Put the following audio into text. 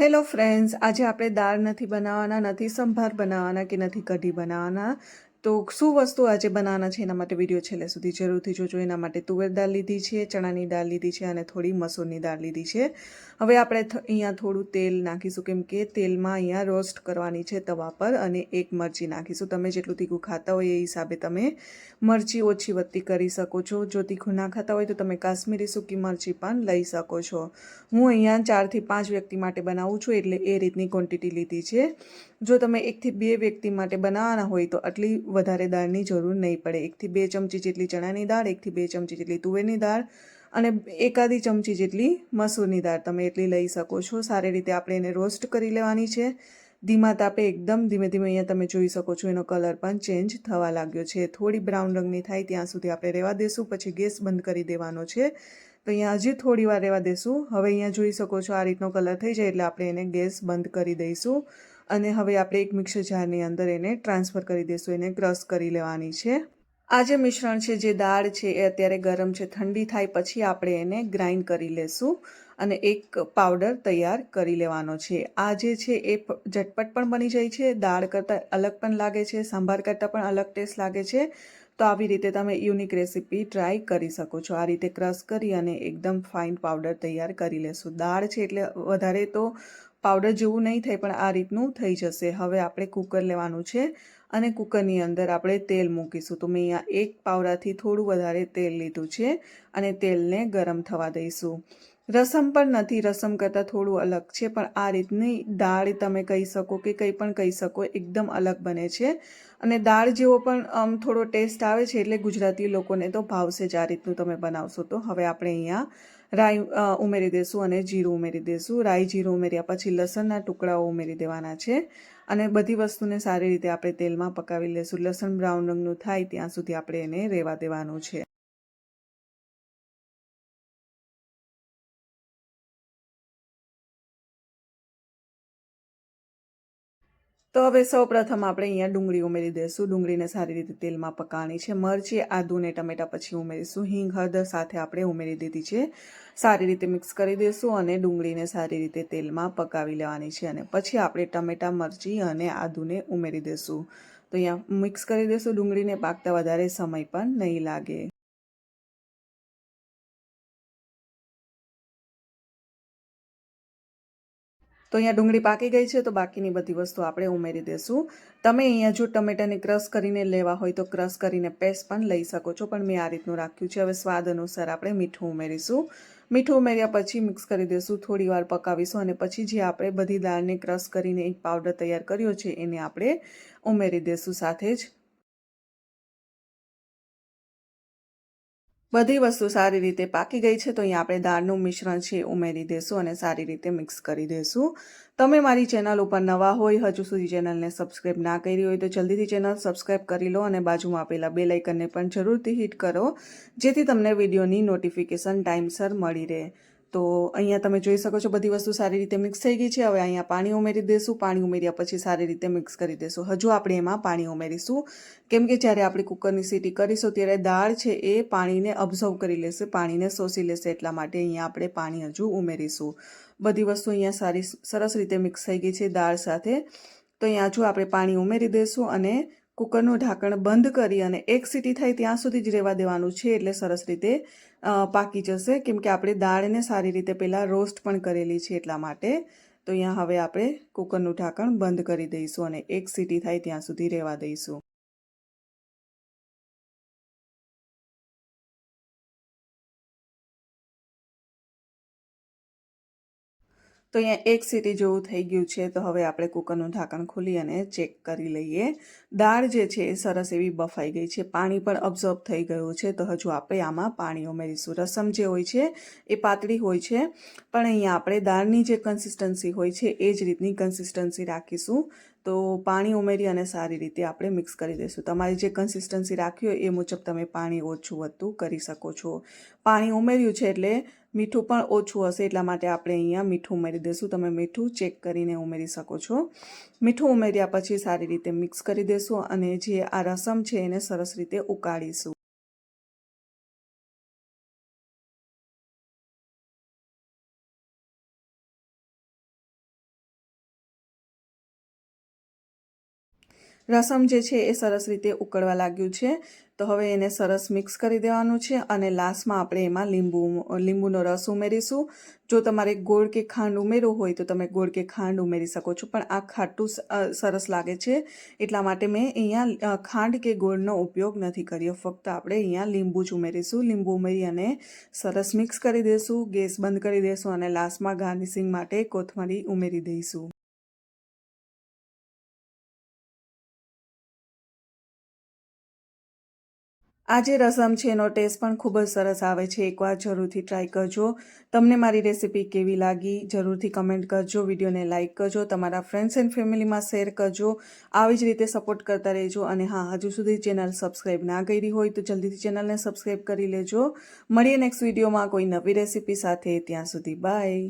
Hello friends આજે આપણે દાળ નથી બનાવવાના નથી સંભાર બનાવવાના કે નથી કઢી બનાવવાના. તો શું વસ્તુ આજે બનાવવાના છે એના માટે વીડિયો છેલ્લે સુધી જરૂરથી જોજો. એના માટે તુવેર દાળ લીધી છે, ચણાની દાળ લીધી છે અને થોડી મસૂરની દાળ લીધી છે. હવે આપણે અહીંયા થોડું તેલ નાખીશું કેમ કે તેલમાં અહીંયા રોસ્ટ કરવાની છે તવા પર અને એક મરચી નાખીશું. તમે જેટલું તીખું ખાતા હોય એ હિસાબે તમે મરચી ઓછી વધતી કરી શકો છો. જો તીખું ના ખાતા હોય તો તમે કાશ્મીરી સૂકી મરચી પણ લઈ શકો છો. હું અહીંયા ચારથી પાંચ વ્યક્તિ માટે બનાવું છું એટલે એ રીતની ક્વોન્ટિટી લીધી છે. જો તમે એકથી બે વ્યક્તિ માટે બનાવવાના હોય તો આટલી વધારે દાળની જરૂર નહીં પડે. એકથી બે ચમચી જેટલી ચણાની દાળ, એકથી બે ચમચી જેટલી તુવેરની દાળ અને એકાદી ચમચી જેટલી મસૂરની દાળ. તમે એટલી લઈ શકો છો. સારી રીતે આપણે એને રોસ્ટ કરી લેવાની છે. ધીમા તાપે એકદમ ધીમે ધીમે અહીંયા તમે જોઈ શકો છો એનો કલર પણ ચેન્જ થવા લાગ્યો છે. થોડી બ્રાઉન રંગની થાય ત્યાં સુધી આપણે રહેવા દેશું. પછી ગેસ બંધ કરી દેવાનો છે. તો અહીંયા હજી થોડી વાર રહેવા દેશું. હવે અહીંયા જોઈ શકો છો આ રીતનો કલર થઈ જાય એટલે આપણે એને ગેસ બંધ કરી દઈશું. અને હવે આપણે એક મિક્સર જારની અંદર એને ટ્રાન્સફર કરી દઈશું, એને ક્રશ કરી લેવાની છે. આ જે મિશ્રણ છે, જે દાળ છે, એ અત્યારે ગરમ છે, ઠંડી થાય પછી આપણે એને ગ્રાઇન્ડ કરી લેશું અને એક પાવડર તૈયાર કરી લેવાનો છે. આ જે છે, એ ઝટપટ પણ બની જાય છે, દાળ કરતાં અલગ પણ લાગે છે, સાંભાર કરતાં પણ અલગ ટેસ્ટ લાગે છે. તો આવી રીતે તમે યુનિક રેસીપી ટ્રાય કરી શકો છો. આ રીતે ક્રશ કરી અને એકદમ ફાઇન પાવડર તૈયાર કરી લેશું. દાળ છે, એટલે વધારે તો પાવડર જેવું નહીં થાય, પણ આ રીતનું થઈ જશે. હવે આપણે કુકર લેવાનું છે અને કુકરની અંદર આપણે તેલ મૂકીશું. તો મેં અહીંયા એક પાવડાથી થોડું વધારે તેલ લીધું છે અને તેલને ગરમ થવા દઈશું. રસમ પણ નથી, રસમ કરતાં થોડું અલગ છે, પણ આ રીતની દાળ તમે કહી શકો કે કંઈ પણ કહી શકો, એકદમ અલગ બને છે. અને દાળ જેવો પણ, આમ, થોડો ટેસ્ટ આવે છે એટલે ગુજરાતી લોકોને તો ભાવશે જ આ રીતનું તમે બનાવશો. તો હવે આપણે અહીંયા રાઈ ઉમેરી દઈશું અને જીરું ઉમેરી દઈશું રાઈ, જીરું ઉમેર્યા પછી લસણના ટુકડાઓ ઉમેરી દેવાના છે અને બધી વસ્તુને સારી રીતે આપણે તેલમાં પકાવી લઈશું લસણ બ્રાઉન રંગનું થાય ત્યાં સુધી આપણે એને રહેવા દેવાનું છે. તો હવે સૌ પ્રથમ આપણે અહીંયા ડુંગળી ઉમેરી દઈશું. ડુંગળીને સારી રીતે તેલમાં પકાવવાની છે. મરચી આદુને ટમેટા પછી ઉમેરીશું. હિંગ, હળદર સાથે આપણે ઉમેરી દીધી છે. સારી રીતે મિક્સ કરી દઈશું અને ડુંગળીને સારી રીતે તેલમાં પકાવી લેવાની છે અને પછી આપણે ટમેટા, મરચી અને આદુને ઉમેરી દઈશું. તો અહીંયા મિક્સ કરી દઈશું ડુંગળીને. પાકતા વધારે સમય પણ નહીં લાગે. તો અહીંયા ડુંગળી પાકી ગઈ છે, તો બાકીની બધી વસ્તુ આપણે ઉમેરી દઈશું તમે અહીંયા જો ટમેટાને ક્રશ કરીને લેવા હોય તો ક્રશ કરીને પેસ્ટ પણ લઈ શકો છો, પણ મેં આ રીતનું રાખ્યું છે. હવે સ્વાદ અનુસાર આપણે મીઠું ઉમેરીશું. મીઠું ઉમેર્યા પછી મિક્સ કરી દઈશું થોડી વાર પકાવીશું અને પછી જે આપણે બધી દાળને ક્રશ કરીને એક પાવડર તૈયાર કર્યો છે, એને આપણે ઉમેરી દઈશું સાથે જ. બધી વસ્તુ સારી રીતે પાકી ગઈ છે, તો અહીંયા આપણે દાળનું મિશ્રણ છે ઉમેરી દઈશું અને સારી રીતે મિક્સ કરી દઈશું તમે મારી ચેનલ ઉપર નવા હોય, હજુ સુધી ચેનલને સબસ્ક્રાઇબ ના કરી હોય, તો જલ્દીથી ચેનલ સબસ્ક્રાઇબ કરી લો અને બાજુમાં આપેલા બે લાઇકનને પણ જરૂરથી હિટ કરો, જેથી તમને વિડીયોની નોટિફિકેશન ટાઈમસર મળી રહે. તો અહીંયા તમે જોઈ શકો છો બધી વસ્તુ સારી રીતે મિક્સ થઈ ગઈ છે. હવે અહીંયા પાણી ઉમેરી દઈશું પાણી ઉમેર્યા પછી સારી રીતે મિક્સ કરી દઈશું હજુ આપણે એમાં પાણી ઉમેરીશું. કેમ કે જ્યારે આપણે કુકરની સીટી કરીશું ત્યારે દાળ છે એ પાણીને અબ્ઝર્વ કરી લેશે, પાણીને શોષી લેશે. એટલા માટે અહીંયા આપણે પાણી હજુ ઉમેરીશું. બધી વસ્તુ અહીંયા સારી, સરસ રીતે મિક્સ થઈ ગઈ છે દાળ સાથે. તો અહીંયા હજુ આપણે પાણી ઉમેરી દઈશું અને કુકરનું ઢાંકણ બંધ કરી અને એક સીટી થાય ત્યાં સુધી જ રહેવા દેવાનું છે એટલે સરસ રીતે પાકી જશે. કેમ કે આપણે દાળને સારી રીતે પહેલાં રોસ્ટ પણ કરેલી છે એટલા માટે. તો અહીંયા હવે આપણે કુકરનું ઢાંકણ બંધ કરી દઈશું અને એક સીટી થાય ત્યાં સુધી રહેવા દઈશું. તો અહીંયા એક સીટી જેવું થઈ ગયું છે, તો હવે આપણે કુકરનું ઢાંકણ ખોલી અને ચેક કરી લઈએ. દાળ જે છે એ સરસ એવી બફાઈ ગઈ છે, પાણી પણ અબ્ઝર્વ થઈ ગયું છે, તો હજુ આપણે આમાં પાણી ઉમેરીશું. રસમ જે હોય છે એ પાતળી હોય છે, પણ અહીંયા આપણે દાળની જે કન્સિસ્ટન્સી હોય છે એ જ રીતની કન્સિસ્ટન્સી રાખીશું. તો પાણી ઉમેરી અને સારી રીતે આપણે મિક્સ કરી દઈશું. તમારી જે કન્સિસ્ટન્સી રાખી હોય એ મુજબ તમે પાણી ઓછું વધતું કરી શકો છો. પાણી ઉમેર્યું છે એટલે મીઠું પણ ઓછું હશે એટલા માટે આપણે અહીંયા મીઠું ઉમેરી દઈશું. તમે મીઠું ચેક કરીને ઉમેરી શકો છો. મીઠું ઉમેર્યા પછી સારી રીતે મિક્સ કરી દઈશું અને જે આ રસમ છે એને સરસ રીતે ઉકાળીશું. રસમ જે છે એ સરસ રીતે ઉકળવા લાગ્યું છે. તો હવે એને સરસ મિક્સ કરી દેવાનું છે અને લાસ્ટમાં આપણે એમાં લીંબુ, લીંબુનો રસ ઉમેરીશું. જો તમારે ગોળ કે ખાંડ ઉમેરવું હોય તો તમે ગોળ કે ખાંડ ઉમેરી શકો છો, પણ આ ખાટું સરસ લાગે છે. એટલા માટે મેં અહીંયા ખાંડ કે ગોળનો ઉપયોગ નથી કર્યો. ફક્ત આપણે અહીંયા લીંબુ જ ઉમેરીશું. લીંબુ ઉમેરી અને સરસ મિક્સ કરી દઈશું ગેસ બંધ કરી દઈશું અને લાસ્ટમાં ગાર્નિશિંગ માટે કોથમરી ઉમેરી દઈશું. આ જે રસમ છે એનો ટેસ્ટ પણ ખૂબ જ સરસ આવે છે. એકવાર જરૂરથી ટ્રાય કરજો. તમને મારી રેસીપી કેવી લાગી, જરૂરથી કમેન્ટ કરજો. વિડીયોને લાઇક કરજો. તમારા ફ્રેન્ડ્સ એન્ડ ફેમિલીમાં શેર કરજો. આવી જ રીતે સપોર્ટ કરતા રહેજો. અને હા, હજુ સુધી ચેનલ સબસ્ક્રાઈબ ના કરી હોય તો જલ્દીથી ચેનલને સબસ્ક્રાઈબ કરી લેજો. મળીએ નેક્સ્ટ વિડીયોમાં કોઈ નવી રેસીપી સાથે. ત્યાં સુધી બાય